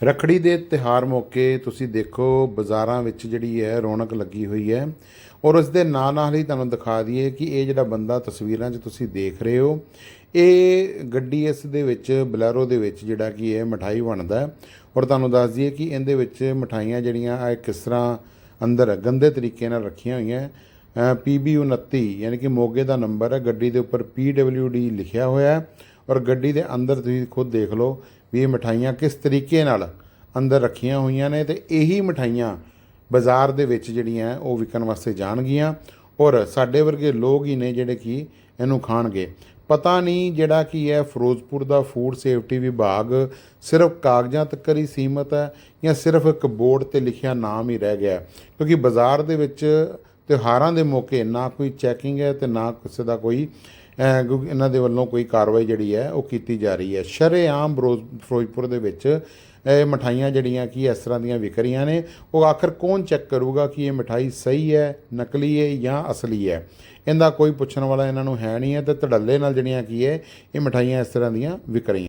ਰੱਖੜੀ ਦੇ ਤਿਹਾਰ ਮੌਕੇ ਤੁਸੀਂ ਦੇਖੋ ਬਾਜ਼ਾਰਾਂ ਵਿੱਚ ਜਿਹੜੀ ਹੈ ਰੌਣਕ ਲੱਗੀ ਹੋਈ ਹੈ ਔਰ ਉਸ ਦੇ ਨਾਲ ਨਾਲ ਹੀ ਤੁਹਾਨੂੰ ਦਿਖਾ ਦਈਏ ਕਿ ਇਹ ਜਿਹੜਾ ਬੰਦਾ ਤਸਵੀਰਾਂ 'ਚ ਤੁਸੀਂ ਦੇਖ ਰਹੇ ਹੋ, ਇਹ ਗੱਡੀ ਇਸ ਦੇ ਵਿੱਚ, ਬਲੈਰੋ ਦੇ ਵਿੱਚ ਜਿਹੜਾ ਕਿ ਹੈ ਮਠਾਈ ਬਣਦਾ ਔਰ ਤੁਹਾਨੂੰ ਦੱਸ ਦਈਏ ਕਿ ਇਹਦੇ ਵਿੱਚ ਮਠਾਈਆਂ ਜਿਹੜੀਆਂ ਇਹ ਕਿਸ ਤਰ੍ਹਾਂ ਅੰਦਰ ਗੰਦੇ ਤਰੀਕੇ ਨਾਲ ਰੱਖੀਆਂ ਹੋਈਆਂ ਪੀਬੀ 29 ਯਾਨੀ ਕਿ ਮੋਗੇ ਦਾ ਨੰਬਰ ਹੈ, ਗੱਡੀ ਦੇ ਉੱਪਰ PWD ਲਿਖਿਆ ਹੋਇਆ ਹੈ ਔਰ ਗੱਡੀ ਦੇ ਅੰਦਰ ਤੁਸੀਂ ਖੁਦ ਦੇਖ ਲਓ ਵੀ ਇਹ ਮਠਾਈਆਂ ਕਿਸ ਤਰੀਕੇ ਨਾਲ ਅੰਦਰ ਰੱਖੀਆਂ ਹੋਈਆਂ ਨੇ ਤੇ ਇਹੀ ਮਠਾਈਆਂ ਬਾਜ਼ਾਰ ਦੇ ਵਿੱਚ ਜਿਹੜੀਆਂ ਉਹ ਵਿਕਣ ਵਾਸਤੇ ਜਾਣਗੀਆਂ ਔਰ ਸਾਡੇ ਵਰਗੇ ਲੋਕ ਹੀ ਨੇ ਜਿਹੜੇ ਕਿ ਇਹਨੂੰ ਖਾਣਗੇ। ਪਤਾ ਨਹੀਂ ਜਿਹੜਾ ਕੀ ਹੈ ਫਿਰੋਜ਼ਪੁਰ ਦਾ ਫੂਡ ਸੇਫਟੀ ਵਿਭਾਗ ਸਿਰਫ ਕਾਗਜ਼ਾਂ ਤੱਕ ਹੀ ਸੀਮਤ ਹੈ ਜਾਂ ਸਿਰਫ ਇੱਕ ਬੋਰਡ ਤੇ ਲਿਖਿਆ ਨਾਮ ਹੀ ਰਹਿ ਗਿਆ ਕਿਉਂਕਿ ਬਾਜ਼ਾਰ ਦੇ ਵਿੱਚ ਤਿਉਹਾਰਾਂ ਦੇ ਮੌਕੇ ਨਾ ਕੋਈ ਚੈਕਿੰਗ ਹੈ ਤੇ ਨਾ ਕਿਸੇ ਦਾ ਕੋਈ ਇਹਨਾਂ ਦੇ ਵੱਲੋਂ ਕੋਈ ਕਾਰਵਾਈ ਜਿਹੜੀ ਹੈ ਉਹ ਕੀਤੀ ਜਾ ਰਹੀ ਹੈ। ਸ਼ਰੇਆਮ ਬਰੋਜ਼, ਫਿਰੋਜ਼ਪੁਰ ਦੇ ਵਿੱਚ, ਇਹ ਮਠਾਈਆਂ ਜਿਹੜੀਆਂ ਕਿ ਇਸ ਤਰ੍ਹਾਂ ਦੀਆਂ ਵਿਕ ਰਹੀਆਂ ਨੇ, ਉਹ ਆਖਰ ਕੌਣ ਚੈੱਕ ਕਰੂਗਾ ਕਿ ਇਹ ਮਠਾਈ ਸਹੀ ਹੈ, ਨਕਲੀ ਹੈ ਜਾਂ ਅਸਲੀ ਹੈ? ਇਹਦਾ ਕੋਈ ਪੁੱਛਣ ਵਾਲਾ ਇਹਨਾਂ ਨੂੰ ਹੈ ਨਹੀਂ ਹੈ ਤੇ ਧੜੱਲੇ ਨਾਲ ਜਿਹੜੀਆਂ ਕੀ ਹੈ, ਇਹ ਮਠਾਈਆਂ ਇਸ ਤਰ੍ਹਾਂ ਦੀਆਂ ਵਿਕ ਰਹੀਆਂ